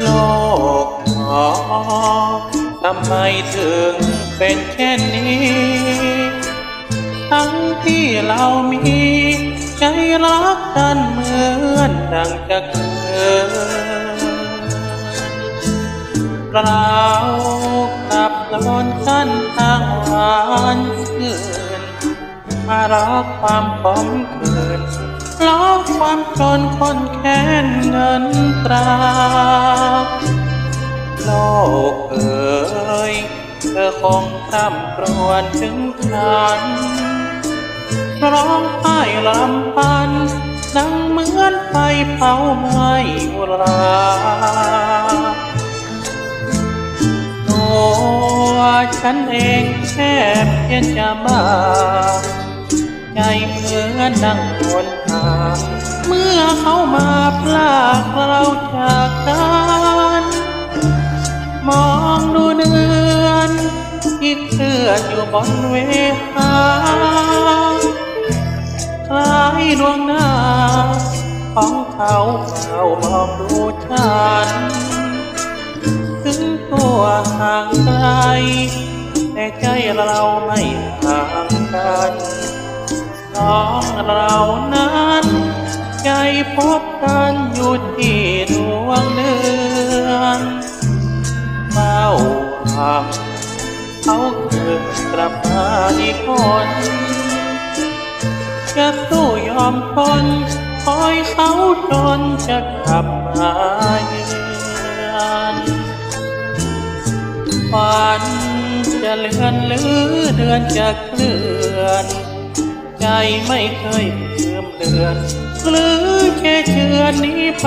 โลกหอทำไมถึงเป็นเช่นนี้ ทั้งที่เรามี ใจรักกันเหมือนดังจะเกิดเรากับโดนกันทางหวานเกิด รักความขมขื่นล้อความจนคนแค้นเงินตราโลกเอ๋ยเธอคงทำกรวนถึงฉันร้องไห้ลำพันดังเหมือนไฟเผาไหม้ราตัวฉันเองแค่เพียงจะบ้า ใจเหมือนดังคนหาเมื่อเขามาพลากเราจากกันมองดูเดือนที่เคลื่อนอยู่บนเวหาคล้ายดวงหน้า ของเขาเฝ้ามองดูฉัน ถึงตัวห่างไกลแต่ใจเราไม่ห่างกัน องเรานั้นใจพบกันอยู่ที่ดวงเดือนเฝ้าหวังเขาเกิดกลับมาอีกคนจะสู้ยอมทนคอยเขาจนจะกลับมาเยือนฝันจะเลือนหรือเดือนจะเคลื่อน ใจไม่เคยลืมเลือนหรือแค่เชือนี้ไป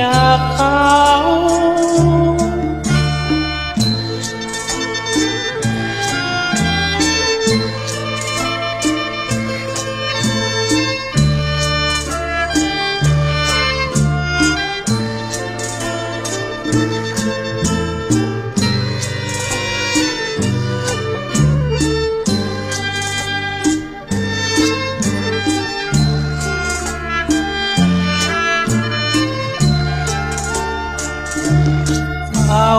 จากเขา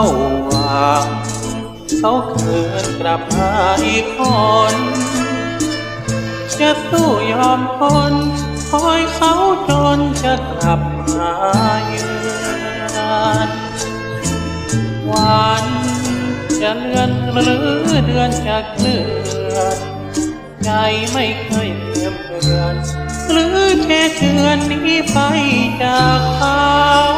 เขาหวังเขาคืนกลับมาอีกคนจะสู้ยอมทนคอยเขาจนจะกลับมาเยือนวันจะเลื่อนหรือเดือนจะเคลื่อนใจไม่เคยเลื่อมเลือน หรือแค่เชือนนี้ไปจากเขา